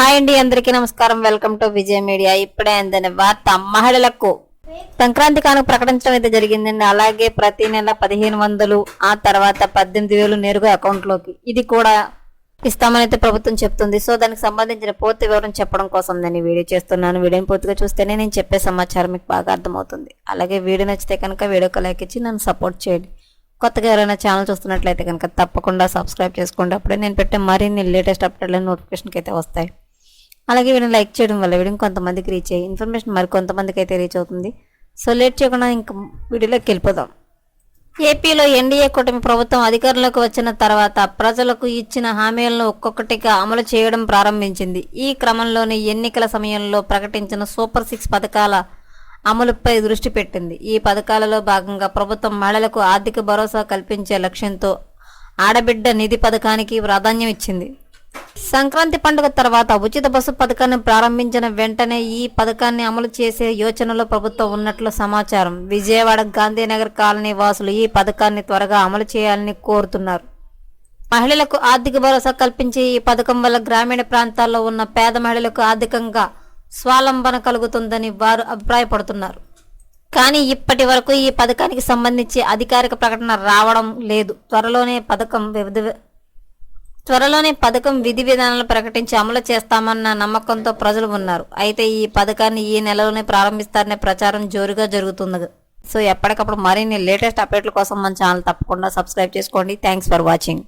Hi అండి అందరికీ నమస్కారం. Welcome to Vijaya media. ఇప్పుడే అందని వార్త మహిళలకు సంక్రాంతి కానుక ప్రకటించడం అయితే జరిగిందండి. అలాగే ప్రతి నెల పదిహేను వందలు ఆ తర్వాత పద్దెనిమిది వేలు నేరుగా అకౌంట్లోకి ఇది కూడా ఇస్తామని అయితే ప్రభుత్వం చెప్తుంది. సో దానికి సంబంధించిన పూర్తి వివరం చెప్పడం కోసం నేను వీడియో చేస్తున్నాను. వీడియోని పూర్తిగా చూస్తేనే నేను చెప్పే సమాచారం మీకు బాగా అర్థమవుతుంది. అలాగే వీడియో నచ్చితే కనుక వీడియోకి లైక్ ఇచ్చి నన్ను సపోర్ట్ చేయండి. కొత్తగా ఎవరైనా ఛానల్ చూస్తున్నట్లయితే కనుక తప్పకుండా సబ్స్క్రైబ్ చేసుకోండి. అప్పుడే నేను పెట్టే మరిన్ని లేటెస్ట్ అప్డేట్లను నోటిఫికేషన్కి అయితే వస్తాయి. అలాగే వీడిని లైక్ చేయడం వల్ల వీడియో కొంతమందికి రీచ్ అయ్యి ఇన్ఫర్మేషన్ మరి కొంతమందికి అయితే రీచ్ అవుతుంది. సో లేట్ చేయకుండా ఇంకా వీడియోలోకి వెళ్ళిపోదాం. ఏపీలో ఎన్డీఏ కూటమి ప్రభుత్వం అధికారంలోకి వచ్చిన తర్వాత ప్రజలకు ఇచ్చిన హామీలను ఒక్కొక్కటిగా అమలు చేయడం ప్రారంభించింది. ఈ క్రమంలోనే ఎన్నికల సమయంలో ప్రకటించిన సూపర్ సిక్స్ పథకాల అమలుపై దృష్టి పెట్టింది. ఈ పథకాలలో భాగంగా ప్రభుత్వం మహిళలకు ఆర్థిక భరోసా కల్పించే లక్ష్యంతో ఆడబిడ్డ నిధి పథకానికి ప్రాధాన్యం ఇచ్చింది. సంక్రాంతి పండుగ తర్వాత ఉచిత బస్సు పథకాన్ని ప్రారంభించిన వెంటనే ఈ పథకాన్ని అమలు చేసే యోచనలో ప్రభుత్వం ఉన్నట్లు సమాచారం. విజయవాడ గాంధీనగర్ కాలనీ వాసులు ఈ పథకాన్ని త్వరగా అమలు చేయాలని కోరుతున్నారు. మహిళలకు ఆర్థిక భరోసా కల్పించే ఈ పథకం వల్ల గ్రామీణ ప్రాంతాల్లో ఉన్న పేద మహిళలకు ఆర్థికంగా స్వాలంబన కలుగుతుందని వారు అభిప్రాయపడుతున్నారు. కానీ ఇప్పటి వరకు ఈ పథకానికి సంబంధించి అధికారిక ప్రకటన రావడం లేదు. త్వరలోనే పథకం వివిధ త్వరలోనే పథకం విధి విధానాలు ప్రకటించి అమలు చేస్తామన్న నమ్మకంతో ప్రజలు ఉన్నారు. అయితే ఈ పథకాన్ని ఈ నెలలోనే ప్రారంభిస్తారనే ప్రచారం జోరుగా జరుగుతుంది. సో ఎప్పటికప్పుడు మరిన్ని లేటెస్ట్ అప్డేట్ల కోసం మన ఛానల్ తప్పకుండా సబ్స్క్రైబ్ చేసుకోండి. Thanks for watching.